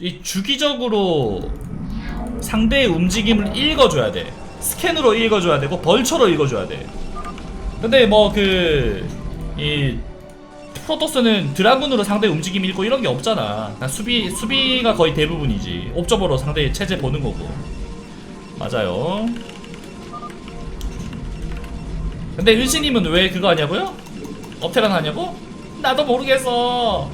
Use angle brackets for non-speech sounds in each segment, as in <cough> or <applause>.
이 주기적으로 상대의 움직임을 읽어줘야 돼. 스캔으로 읽어줘야 되고 벌처로 읽어줘야 돼. 근데 뭐 그 이 프로토스는 드라군으로 상대 움직임 읽고 이런 게 없잖아. 수비 수비가 거의 대부분이지. 옵저버로 상대 체제 보는 거고. 맞아요. 근데 일신님은 왜 그거 하냐고요? 업테란 하냐고? 나도 모르겠어.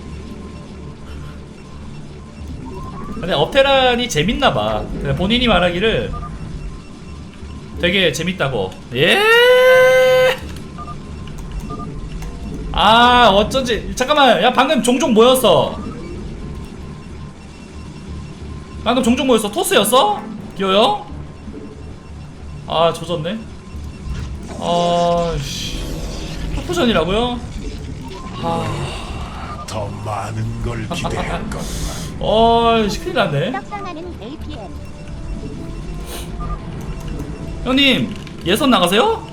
근데 업테란이 재밌나봐. 본인이 말하기를 되게 재밌다고. 예? 아 어쩐지 잠깐만 야 방금 종종 뭐였어? 방금 종종 뭐였어? 토스였어? 기어요? 아 조졌네. 아씨 토프전이라고요? 아, 더 많은 걸 기대할 <laughs> 것. 어이씨 큰일 났네. 떡상하는 APM 형님 예선 나가세요?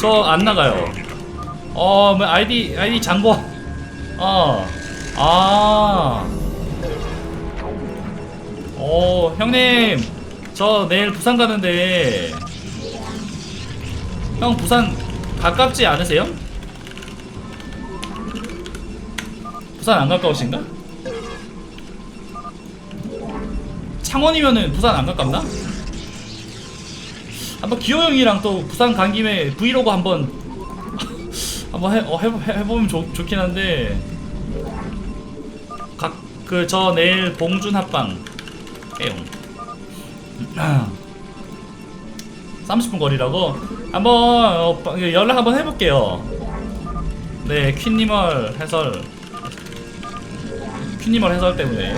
저 안 나가요. 어, 뭐 아이디 아이디 장고. 어. 아. 어, 형님. 저 내일 부산 가는데 형 부산 가깝지 않으세요? 부산 안 가까우신가? 창원이면은 부산 안 가깝나? 한번 기호 형이랑 또 부산 간 김에 브이로그 한번 <laughs> 한번 해, 어, 해, 해, 해보면 좋, 좋긴 한데. 각 그 저 내일 봉준 합방. 깨용 30분 <clears throat> 거리라고? 한번 어, 빠- 연락 한번 해볼게요. 네 퀸니멀 해설. 퀸니멀 해설 때문에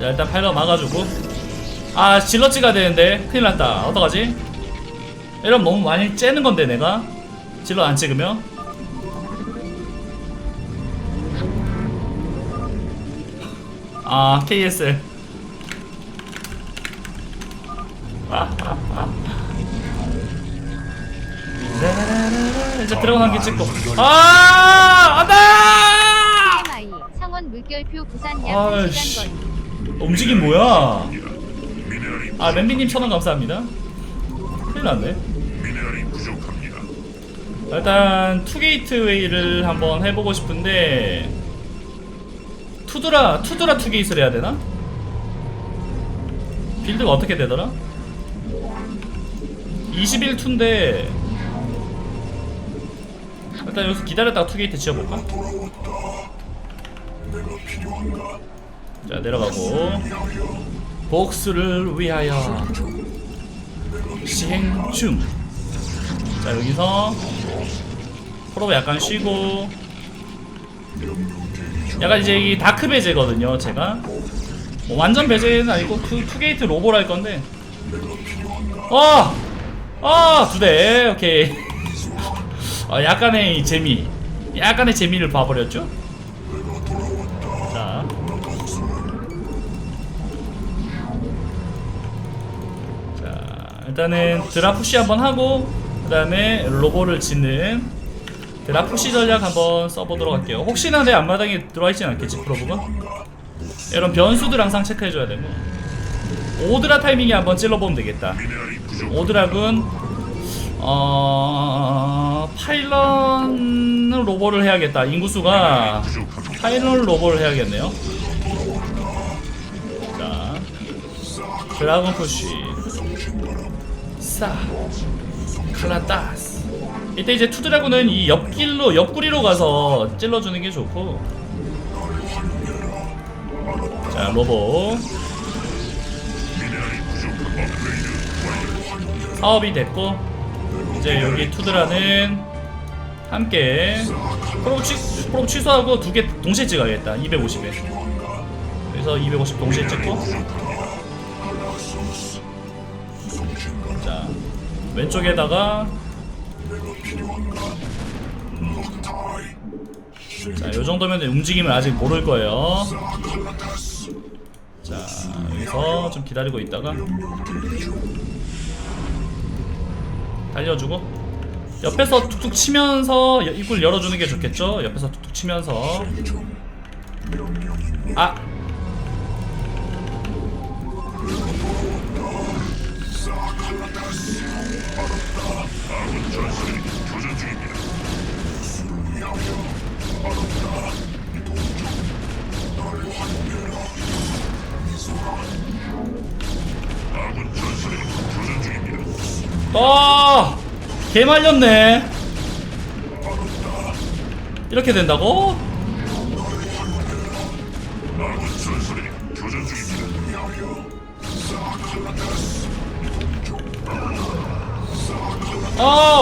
자 일단 파일럿 막아주고. 아 질러 찍어야 되는데. 큰일 났다. 어떡하지? 이러면 너무 많이 째는 건데 내가? 질러 안 찍으면 아 KSL 이제 게 찍고. 아 안돼! TMI 창원 물결표 부산 아이씨. 약 1시간 거리 움직임 뭐야? 아 램비님 천원 감사합니다. 큰일 났네. 미네랄이 부족합니다. 일단 투게이트 웨이를 한번 해보고 싶은데 투드라 투드라 투게이트를 해야 되나? 빌드가 어떻게 되더라? 21투인데 일단 여기서 기다렸다가 투게이트 지어볼까? 자 내려가고 복수를 위하여 시행 중. 자 여기서 프로 약간 쉬고 약간 이제 이 다크 배제거든요 제가. 뭐 완전 배제는 아니고 투, 투게이트 로보를 할 건데. 어! <laughs> 아! 두대. 오케이. 어, 약간의 이 재미. 약간의 재미를 봐버렸죠? 자. 자, 일단은 드라푸시 한번 하고 그 다음에 로보를 짓는 드라푸시 전략 한번 써보도록 할게요 혹시나 내 앞마당에 들어와 있진 않겠지 프로브가 이런 변수들 항상 체크해줘야 되고 오드라 타이밍에 한번 찔러보면 되겠다. 오드락은 어... 파일럿 로보를 해야겠다 인구수가. 파이널 로보를 해야겠네요. 자, 드라곤 푸시, 싸, 클라타스. 이때 이제 투드라곤은 이 옆길로 옆구리로 가서 찔러주는 게 좋고. 자, 로보 사업이 됐고 이제 여기 투드라는 함께 프로 취 프로 취소하고 두 개 동시에 찍어야겠다. 250에. 그래서 250 동시에 찍고 자 왼쪽에다가 자, 요 정도면 움직임을 아직 모를 거예요. 자, 여기서 좀 기다리고 있다가 달려주고 옆에서 툭툭 치면서 여- 입구를 열어주는 게 좋겠죠? 옆에서 툭툭 치면서 아! 아군 전술이 교전 중입니다. 아군 전술이 교전 중입니다. 아! 개 말렸네. 이렇게 된다고? 중입니다.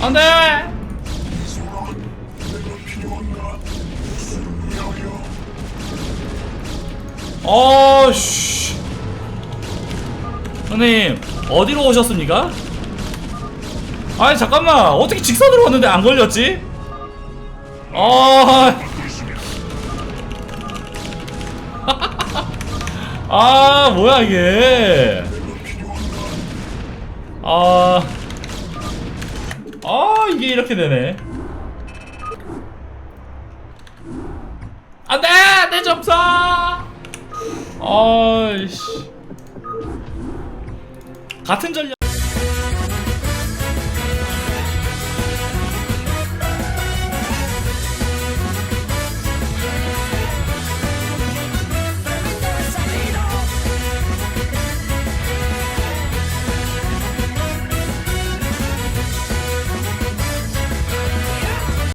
안 돼! 어씨. 형님, 어디로 오셨습니까? 아니, 잠깐만. 어떻게 직선으로 왔는데 안 걸렸지? 아, 아, 뭐야, 이게. 아. 아, 이게 이렇게 되네. 안 돼! 내 점사! 아이씨. 같은 전략.